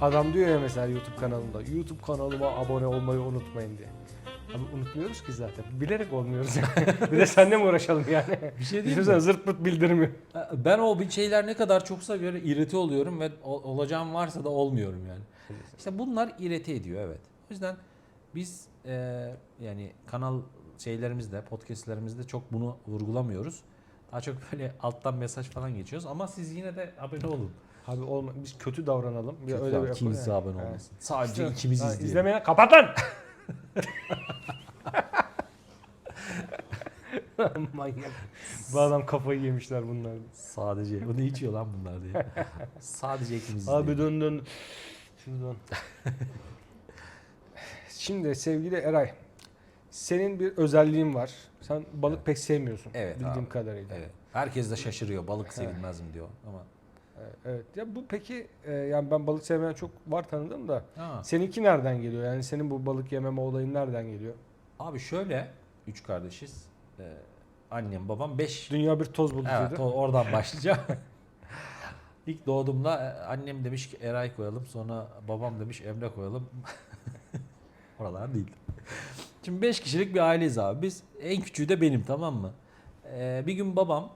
Adam diyor ya mesela YouTube kanalında YouTube kanalıma abone olmayı unutmayın diye. Abi unutmuyoruz ki zaten. Bilerek olmuyoruz yani. bir de seninle mi uğraşalım yani? Bir şey değil mi? Zırt pırt bildirmiyor. Ben o bir şeyler ne kadar çoksa böyle irite oluyorum ve olacağım varsa da olmuyorum yani. İşte bunlar irite ediyor evet. O yüzden biz e, yani kanal şeylerimizde, podcastlerimizde çok bunu vurgulamıyoruz. Daha çok böyle alttan mesaj falan geçiyoruz ama siz yine de abone olun. Abi olma, biz kötü davranalım. Bir Kötü öyle bir davran- yapalım kimse yani. abone Evet. olmasın. Sadece İşte- ikimiz Ha, izleyelim. İzlemeyen kapat lan! Manyak. Bu adam kafayı yemişler bunlar. Sadece. Bunu içiyor lan bunlar diye. Sadece ikimiz Abi dön dön. Şuradan. Şimdi sevgili Eray. Senin bir özelliğin var. Sen balık pek sevmiyorsun. Evet Bildiğim abi. kadarıyla. Evet. Herkes de şaşırıyor. Balık sevilmez mi diyor. Ama Evet. Ya bu peki e, yani ben balık sevmeyen çok var tanıdım da. ha. Seninki nereden geliyor? Yani senin bu balık yememe olayın nereden geliyor? Abi şöyle üç kardeşiz. Ee, annem, babam beş. Dünya bir toz bulutuydu. Evet, o- oradan başlayacağım. İlk doğduğumda e, annem demiş ki Eray koyalım. Sonra babam demiş Emre koyalım. Oralar değil. Şimdi 5 kişilik bir aileyiz abi. Biz en küçüğü de benim tamam mı? Ee, bir gün babam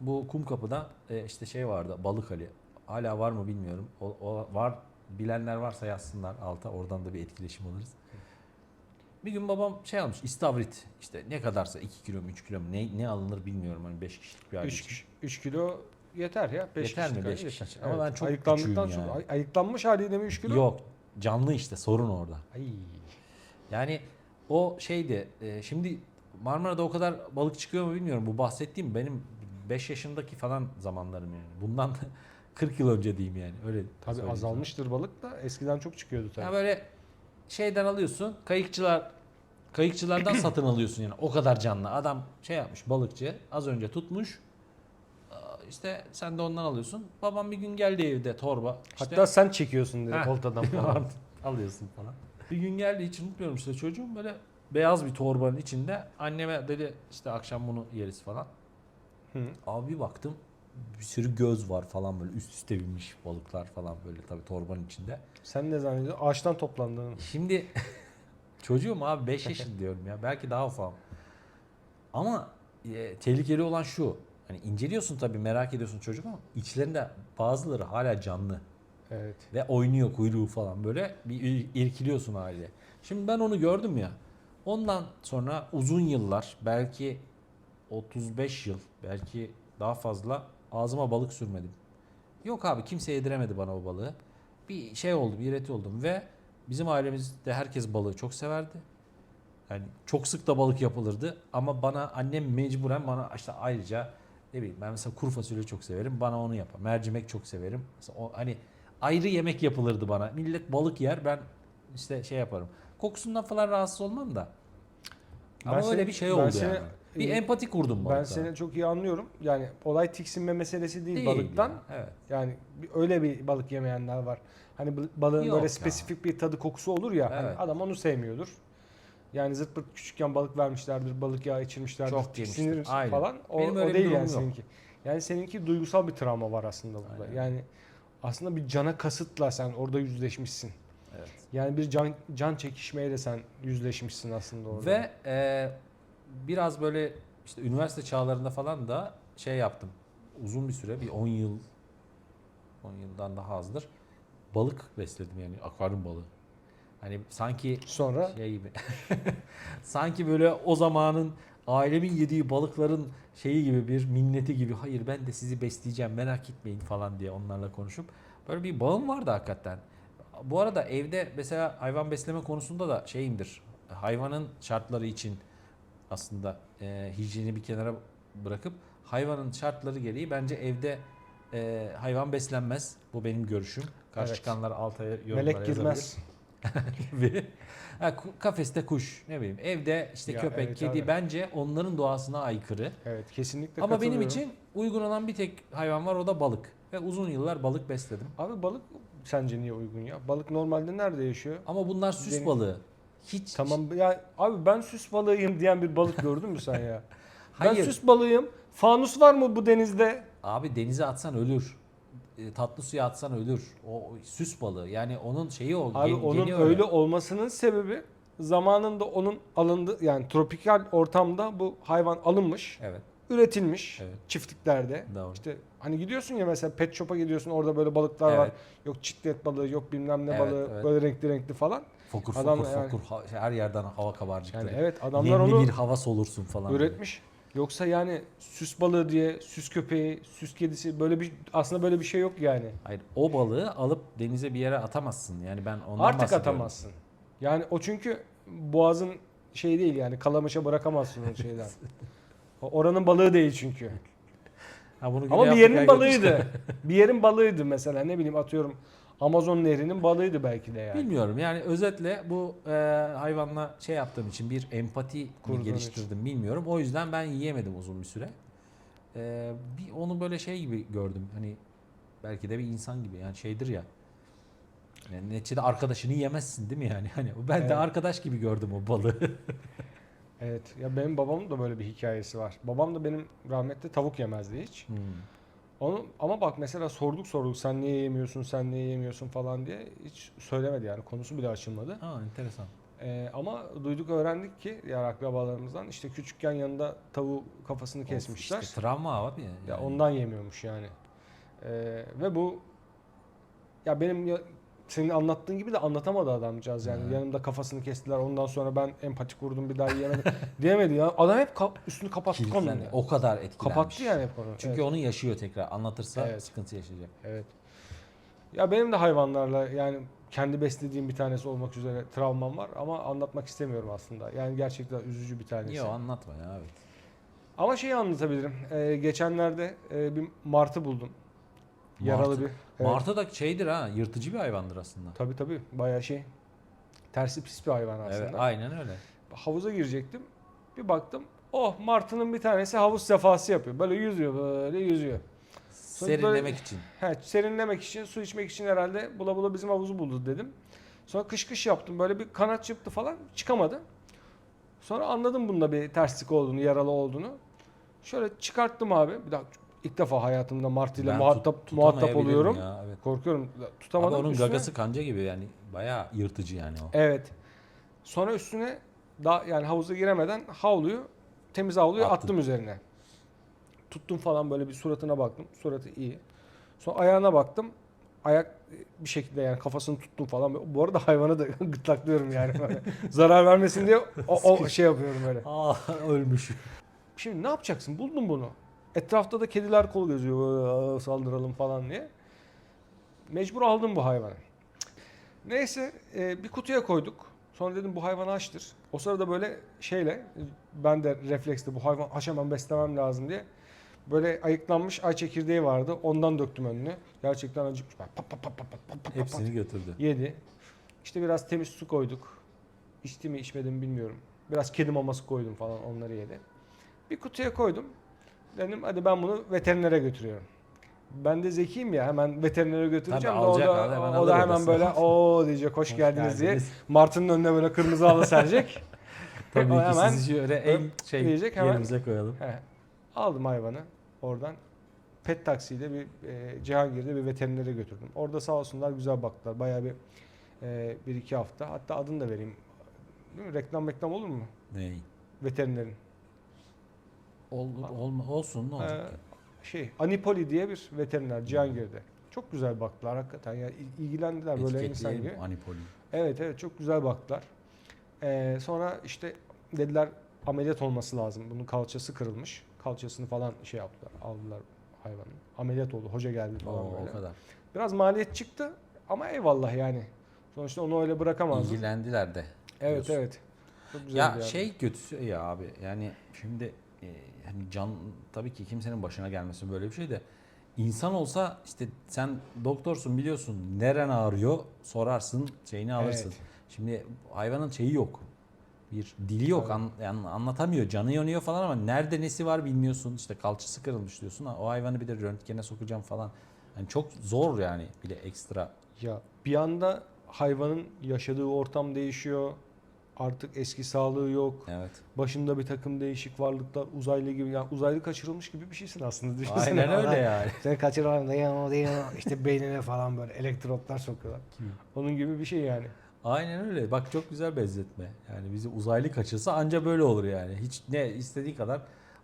bu kum kapıda e, işte şey vardı balık Ali. Hala var mı bilmiyorum. O, o var bilenler varsa yazsınlar alta. Oradan da bir etkileşim alırız. Bir gün babam şey almış istavrit işte ne kadarsa 2 kilo mu 3 kilo mu ne, ne alınır bilmiyorum hani 5 kişilik bir aile için. 3 3 kilo yeter ya. 5 Yeter mi beş kişi için? Ama ben çok Ayıklandıktan küçüğüm sonra yani. ay- ayıklanmış haliyle mi 3 kilo? Yok canlı işte sorun orada. Ay. Yani o şeydi e, şimdi Marmara'da o kadar balık çıkıyor mu bilmiyorum. Bu bahsettiğim benim 5 yaşındaki falan zamanlarım yani. Bundan 40 yıl önce diyeyim yani. Öyle Tabii azalmıştır balık da eskiden çok çıkıyordu sana. tabii. Ya böyle şeyden alıyorsun. Kayıkçılar kayıkçılardan satın alıyorsun yani. O kadar canlı. Adam şey yapmış balıkçı. Az önce tutmuş. İşte sen de ondan alıyorsun. Babam bir gün geldi evde torba. İşte Hatta sen çekiyorsun direkt Heh. oltadan falan. alıyorsun falan. Bir gün geldi hiç unutmuyorum işte çocuğum böyle beyaz bir torbanın içinde anneme dedi işte akşam bunu yeriz falan. Hı. Abi bir baktım bir sürü göz var falan böyle üst üste binmiş balıklar falan böyle tabii torbanın içinde. Sen ne zannediyorsun? Ağaçtan toplandığını. Şimdi çocuğum abi 5 yaşında diyorum ya belki daha ufam. Ama e, tehlikeli olan şu. Hani inceliyorsun tabii merak ediyorsun çocuk ama içlerinde bazıları hala canlı. Evet. Ve oynuyor kuyruğu falan böyle bir ir- irkiliyorsun haliyle. Şimdi ben onu gördüm ya. Ondan sonra uzun yıllar belki 35 yıl belki daha fazla ağzıma balık sürmedim. Yok abi kimse yediremedi bana o balığı. Bir şey oldum, ireti oldum ve bizim ailemizde herkes balığı çok severdi. Yani çok sık da balık yapılırdı ama bana annem mecburen bana işte ayrıca ne bileyim ben mesela kuru fasulye çok severim bana onu yapar. Mercimek çok severim. Mesela o, hani ayrı yemek yapılırdı bana. Millet balık yer ben işte şey yaparım. Kokusundan falan rahatsız olmam da. Ama Ben öyle seni- bir şey ben oldu seni- yani. Bir empati kurdum Ben balıkla. seni çok iyi anlıyorum. Yani olay tiksinme meselesi değil, Değil balıktan. ya, Evet. Yani bir- öyle bir balık yemeyenler var. Hani bal- balığın Yok böyle ya. spesifik bir tadı kokusu olur ya. hani Evet. adam onu sevmiyordur. Yani zırt pırt küçükken balık vermişlerdir, balık yağı içirmişlerdir, Çok tiksinir falan. O, Benim o öyle bir değil yani yok. seninki. Yani seninki duygusal bir travma var aslında burada. Aynen. Yani aslında bir cana kasıtla sen orada yüzleşmişsin. Evet. Yani bir can can çekişmeyle sen yüzleşmişsin aslında orada. Ve e, biraz böyle işte üniversite çağlarında falan da şey yaptım. Uzun bir süre bir 10 yıl 10 yıldan daha azdır. Balık besledim yani akvaryum balığı. Hani sanki sonra şey gibi. sanki böyle o zamanın ailemin yediği balıkların şeyi gibi bir minneti gibi hayır ben de sizi besleyeceğim merak etmeyin falan diye onlarla konuşup böyle bir bağım vardı hakikaten. Bu arada evde mesela hayvan besleme konusunda da şeyimdir. Hayvanın şartları için aslında e, hijyeni bir kenara bırakıp hayvanın şartları gereği bence evde e, hayvan beslenmez. Bu benim görüşüm. Karşı Evet. çıkanlar altaya yorumlara melek yazabilir girmez. gibi. Ha, ku- kafeste kuş ne bileyim evde işte Ya köpek evet kedi abi. bence onların doğasına aykırı. Evet kesinlikle Ama benim katılıyorum. için uygun olan bir tek hayvan var o da balık. Ve uzun yıllar balık besledim. Abi balık sence niye uygun ya? Balık normalde nerede yaşıyor? Ama bunlar süs Benim- balığı. Hiç Tamam ya abi ben süs balığıyım diyen bir balık gördün mü sen ya? Hayır. Ben süs balığıyım. Fanus var mı bu denizde? Abi denize atsan ölür. E, Tatlı suya atsan ölür. O süs balığı. Yani onun şeyi o. Abi gen- onun geni öyle olmasının sebebi zamanında onun alındı yani tropikal ortamda bu hayvan alınmış, Evet. üretilmiş Evet. çiftliklerde. Doğru. İşte hani gidiyorsun ya mesela pet shop'a gidiyorsun orada böyle balıklar var. Evet. Yok çitlet balığı, yok bilmem ne Evet, balığı, evet. böyle renkli renkli falan. Fokur Adam fokur yani- fokur. Her yerden hava kabarcıkları. Yani evet adamlar Nemli onu bir hava solursun falan. böyle. Yoksa yani süs balığı diye süs köpeği, süs kedisi böyle bir aslında böyle bir şey yok yani. Hayır o balığı alıp denize bir yere atamazsın. Yani ben ondan Artık bahsediyorum. atamazsın. Yani o çünkü boğazın şey değil yani kalamışa bırakamazsın o şeyden. Oranın balığı değil çünkü. Ha, bunu Ama bir yerin balığıydı. bir yerin balığıydı mesela ne bileyim atıyorum Amazon nehrinin balığıydı belki de yani. Bilmiyorum yani özetle bu e, hayvanla şey yaptığım için bir empati Kurduğun geliştirdim bilmiyorum. O yüzden ben yiyemedim uzun bir süre. E, bir onu böyle şey gibi gördüm. Hani belki de bir insan gibi yani şeydir ya. Yani neticede arkadaşını yemezsin değil mi yani? Hani ben Evet. de arkadaş gibi gördüm o balığı. Evet ya benim babamın da böyle bir hikayesi var. Babam da benim rahmetli tavuk yemezdi hiç. Hmm. Onu ama bak mesela sorduk sorduk sen niye yemiyorsun sen niye yemiyorsun falan diye hiç söylemedi yani konusu bile açılmadı. Aa enteresan. Ee, ama duyduk öğrendik ki diğer akrabalarımızdan işte küçükken yanında tavuğu kafasını Of, kesmişler. işte travma abi. Ya yani. ondan yemiyormuş yani. Ee, ve bu ya benim ya, senin anlattığın gibi de anlatamadı adamcağız yani. Evet. Yanımda kafasını kestiler. Ondan sonra ben empati kurdum bir daha yiyemedim. diyemedi ya. Adam hep ka- üstünü kapattı ya. O kadar etkilenmiş. Kapattı yani hep onu. Çünkü evet. onu yaşıyor tekrar. Anlatırsa Evet. sıkıntı yaşayacak. evet. Ya benim de hayvanlarla yani kendi beslediğim bir tanesi olmak üzere travmam var ama anlatmak istemiyorum aslında. Yani gerçekten üzücü bir tanesi. Yok anlatma ya evet. Ama şeyi anlatabilirim. Ee, geçenlerde e, bir martı buldum. Yaralı Martı. bir. Evet. Martı da şeydir ha yırtıcı bir hayvandır aslında. Tabii tabii bayağı şey. Tersi pis bir hayvan aslında. Evet aynen öyle. Havuza girecektim. Bir baktım. Oh martının bir tanesi havuz sefası yapıyor. Böyle yüzüyor böyle yüzüyor. Serinlemek böyle- için. He, serinlemek için, su içmek için herhalde bula bula bizim havuzu buldu dedim. Sonra kış kış yaptım. Böyle bir kanat çırptı falan. Çıkamadı. Sonra anladım bunda bir terslik olduğunu, yaralı olduğunu. Şöyle çıkarttım abi. Bir daha ilk defa hayatımda martıyla Ben muhatap tut- muhatap tutamayabilirim oluyorum. Ya, evet. Korkuyorum. Ama Tutamadım. onun Üstüne- gagası kanca gibi yani bayağı yırtıcı yani o. Evet. Sonra üstüne daha yani havuza giremeden havluyu temiz havluyu Attın. attım üzerine. Tuttum falan böyle bir suratına baktım. Suratı iyi. Sonra ayağına baktım. Ayak bir şekilde yani kafasını tuttum falan. Bu arada hayvanı da gırtlaklıyorum yani. Böyle Zarar vermesin diye o, o şey yapıyorum böyle. Aa ölmüş. Şimdi ne yapacaksın? Buldun bunu. Etrafta da kediler kol gözüyor saldıralım falan diye. Mecbur aldım bu hayvanı. Neyse e, bir kutuya koyduk. Sonra dedim bu hayvanı açtır. O sırada böyle şeyle ben de refleksle bu hayvan aşamam beslemem lazım diye böyle ayıklanmış ay çekirdeği vardı. Ondan döktüm önüne. Gerçekten acıkmış. Pat pat pat pat pat pat pat. Hepsini götürdü. Yedi. İşte biraz temiz su koyduk. İçti mi içmedi mi bilmiyorum. Biraz kedi maması koydum falan onları yedi. Bir kutuya koydum. Dedim hadi ben bunu veterinere götürüyorum. Ben de zekiyim ya hemen veterinere götüreceğim. Tabii, de o alacak da, abi, hemen o da hemen böyle o diyecek hoş, Hoş geldiniz, diye. geldiniz. Martının önüne böyle kırmızı halı serecek. Tabii ki hemen sizi şöyle en şey diyecek, hemen- yerimize koyalım. He. Aldım hayvanı oradan. Pet taksiyle bir e, Cihangir'de bir veterinere götürdüm. Orada sağ olsunlar güzel baktılar. Bayağı bir e, bir iki hafta. Hatta adını da vereyim. Değil mi? Reklam reklam olur mu? Ney? Veterinerin. Ol, olma, olsun ne olacak Ee, şey Anipoli diye bir veteriner Cihangir'de. Çok güzel baktılar hakikaten. Ya il- ilgilendiler böyle insan gibi. Anipoli. Evet evet çok güzel baktılar. Ee, sonra işte dediler ameliyat olması lazım. Bunun kalçası kırılmış. Kalçasını falan şey yaptılar. Aldılar hayvanın. Ameliyat oldu. Hoca geldi Oo, falan böyle. o kadar. Biraz maliyet çıktı ama eyvallah yani. Sonuçta onu öyle bırakamazdım. İlgilendiler de. Evet diyorsun. evet. Çok güzeldi Ya yani. şey kötüsü ya abi yani şimdi e, hani can tabii ki kimsenin başına gelmesin böyle bir şey de insan olsa işte sen doktorsun biliyorsun neren ağrıyor sorarsın şeyini alırsın. Evet. Şimdi hayvanın şeyi yok. Bir dili yok. An, yani anlatamıyor. Canı yanıyor falan ama nerede nesi var bilmiyorsun. İşte kalçası kırılmış diyorsun. O hayvanı bir de röntgene sokacağım falan. Yani çok zor yani bile ekstra. Ya bir anda hayvanın yaşadığı ortam değişiyor. Artık eski sağlığı yok. Evet. Başında bir takım değişik varlıklar uzaylı gibi yani uzaylı kaçırılmış gibi bir şeysin aslında. Düşünsene. Aynen öyle Adam yani. Seni kaçıran işte beynine falan böyle elektrotlar sokuyorlar. Onun gibi bir şey yani. Aynen öyle. Bak çok güzel benzetme. Yani bizi uzaylı kaçırsa anca böyle olur yani. Hiç ne istediği kadar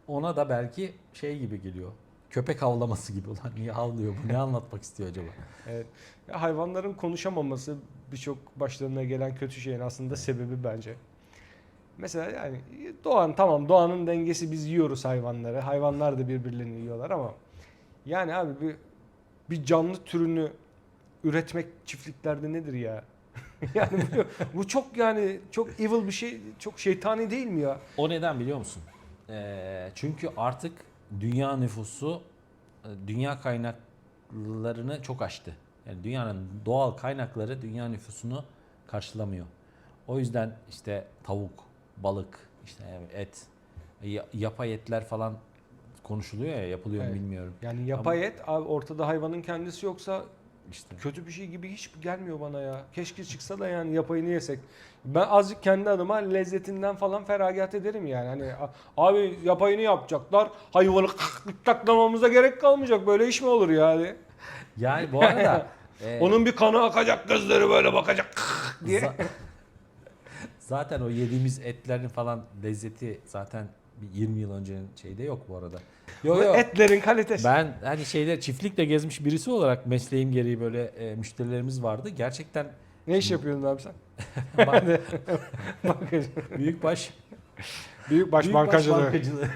ona da belki şey gibi geliyor. Köpek havlaması gibi ulan niye havlıyor bu ne anlatmak istiyor acaba? Evet. Ya hayvanların konuşamaması birçok başlarına gelen kötü şeyin aslında sebebi bence. Mesela yani doğan tamam doğanın dengesi biz yiyoruz hayvanları. Hayvanlar da birbirlerini yiyorlar ama yani abi bir, bir canlı türünü üretmek çiftliklerde nedir ya? yani bu, bu çok yani çok evil bir şey, çok şeytani değil mi ya? O neden biliyor musun? Ee, çünkü artık dünya nüfusu e, dünya kaynaklarını çok aştı. Yani dünyanın doğal kaynakları dünya nüfusunu karşılamıyor. O yüzden işte tavuk, balık, işte et, ya- yapay etler falan konuşuluyor ya yapılıyor mu Evet. bilmiyorum. Yani yapay et abi ortada hayvanın kendisi yoksa İşte kötü bir şey gibi hiç gelmiyor bana ya. Keşke çıksa da yani yapayını yesek. Ben azıcık kendi adıma lezzetinden falan feragat ederim yani. Hani abi yapayını yapacaklar. Hayvanı taklamamıza gerek kalmayacak. Böyle iş mi olur yani? Yani bu arada e, Onun bir kanı akacak, gözleri böyle bakacak diye. za- zaten o yediğimiz etlerin falan lezzeti zaten bir 20 yıl öncenin şeyde yok bu arada. Yo, yo. etlerin kalitesi. Ben hani şeyde çiftlikle gezmiş birisi olarak mesleğim gereği böyle e, müşterilerimiz vardı. Gerçekten Ne iş yapıyorsun abi sen? ba- Bankacı. büyükbaş Büyükbaş büyükbaş bankacılığı. bankacılığı.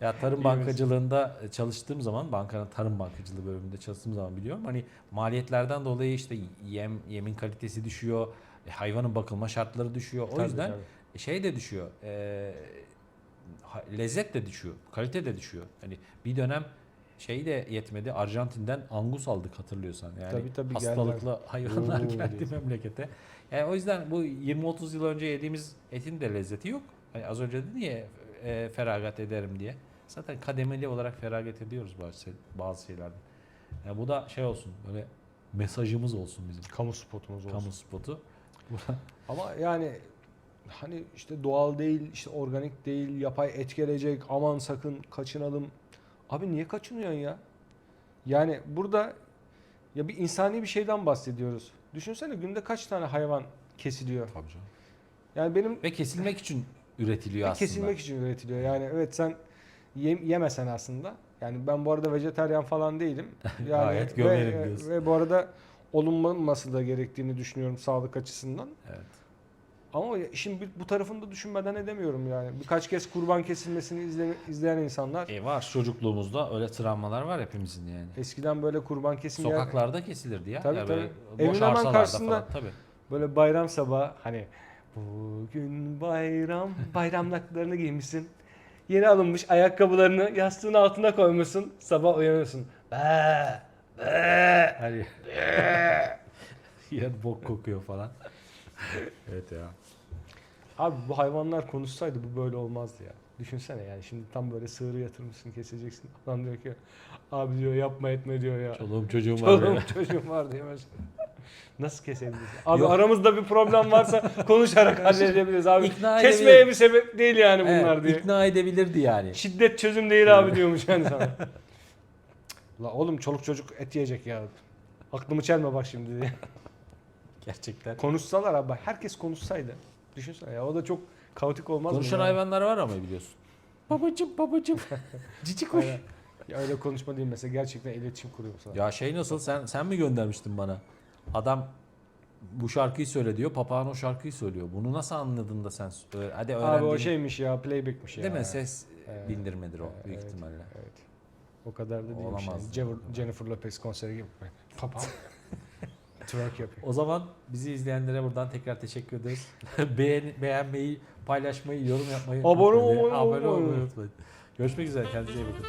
Ya tarım bankacılığında çalıştığım zaman bankanın tarım bankacılığı bölümünde çalıştığım zaman biliyorum. Hani maliyetlerden dolayı işte yem yemin kalitesi düşüyor. e, hayvanın bakılma şartları düşüyor. O Tabii, yüzden tabii. şey de düşüyor. e, lezzet de düşüyor. Kalite de düşüyor. Hani bir dönem şey de yetmedi. Arjantin'den angus aldık hatırlıyorsan. Yani Tabii, tabii, hastalıklı hayvanlar Oo, geldi diyorsun. memlekete. Yani o yüzden bu 20-30 yıl önce yediğimiz etin de lezzeti yok. Hani az önce dedin ya e, feragat ederim diye. Zaten kademeli olarak feragat ediyoruz bazı, bazı şeylerden. Yani bu da şey olsun böyle mesajımız olsun bizim. Kamu spotumuz olsun. Kamu spotu. Ama yani hani işte doğal değil, işte organik değil, yapay et gelecek, aman sakın kaçınalım. Abi niye kaçınıyorsun ya? Yani burada ya bir insani bir şeyden bahsediyoruz. Düşünsene günde kaç tane hayvan kesiliyor? Tabii canım. Yani benim Ve kesilmek için üretiliyor aslında. kesilmek için üretiliyor. Yani evet sen ye- yemesen aslında. Yani ben bu arada vejetaryen falan değilim. Yani Gayet gömerim ve, diyorsun. ve bu arada olunmaması da gerektiğini düşünüyorum sağlık açısından. Evet. Ama işin bir- bu tarafını da düşünmeden edemiyorum yani. Birkaç kez kurban kesilmesini izle- izleyen insanlar E var çocukluğumuzda öyle travmalar var hepimizin yani. eskiden böyle kurban kesim yer- Sokaklarda kesilirdi ya. Tabii, ya tabii. böyle Evin hemen karşısında- falan tabii. böyle bayram sabahı hani bugün bayram bayramlıklarını giymişsin. Yeni alınmış ayakkabılarını yastığın altına koymuşsun. Sabah uyanıyorsun. Be, be. Hani yer bok kokuyor falan. evet ya. Abi bu hayvanlar konuşsaydı bu böyle olmazdı ya. Düşünsene yani şimdi tam böyle sığırı yatırmışsın keseceksin. Adam diyor ki abi diyor yapma etme diyor ya. Çoluğum çocuğum var. Çoluğum çocuğum var diyemez. Nasıl kesebiliriz? Abi Yok. aramızda bir problem varsa konuşarak halledebiliriz abi. İkna Kesmeye edebilir. bir sebep değil yani bunlar Evet, diye. ikna edebilirdi yani. Şiddet çözüm değil abi diyormuş yani sana. La oğlum çoluk çocuk et yiyecek ya. Aklımı çelme bak şimdi diye. Gerçekten. Konuşsalar abi herkes konuşsaydı. Düşünsene ya o da çok kaotik olmaz mı? Konuşan ya? hayvanlar var ama biliyorsun. Babacım babacım. Cici kuş. Aynen. Ya öyle konuşma değil mesela gerçekten iletişim kuruyor sana. Ya şey nasıl sen sen mi göndermiştin bana? Adam bu şarkıyı söyle diyor. Papağan o şarkıyı söylüyor. Bunu nasıl anladın da sen söyle- hadi öğrendin. Abi o şeymiş ya playbackmiş ya. Değil mi? Ses Evet. bindirmedir o büyük Evet. ihtimalle. Evet. O kadar da değilmiş. Olamaz. Yani. Jennifer- Lopez konseri gibi. Papa. Twerk yapıyor. O zaman bizi izleyenlere buradan tekrar teşekkür ederiz. Beğen, beğenmeyi, paylaşmayı, yorum yapmayı Abone unutmayın. olmayı Abone unutmayın. olmayı unutmayın. Görüşmek üzere. Kendinize iyi bakın.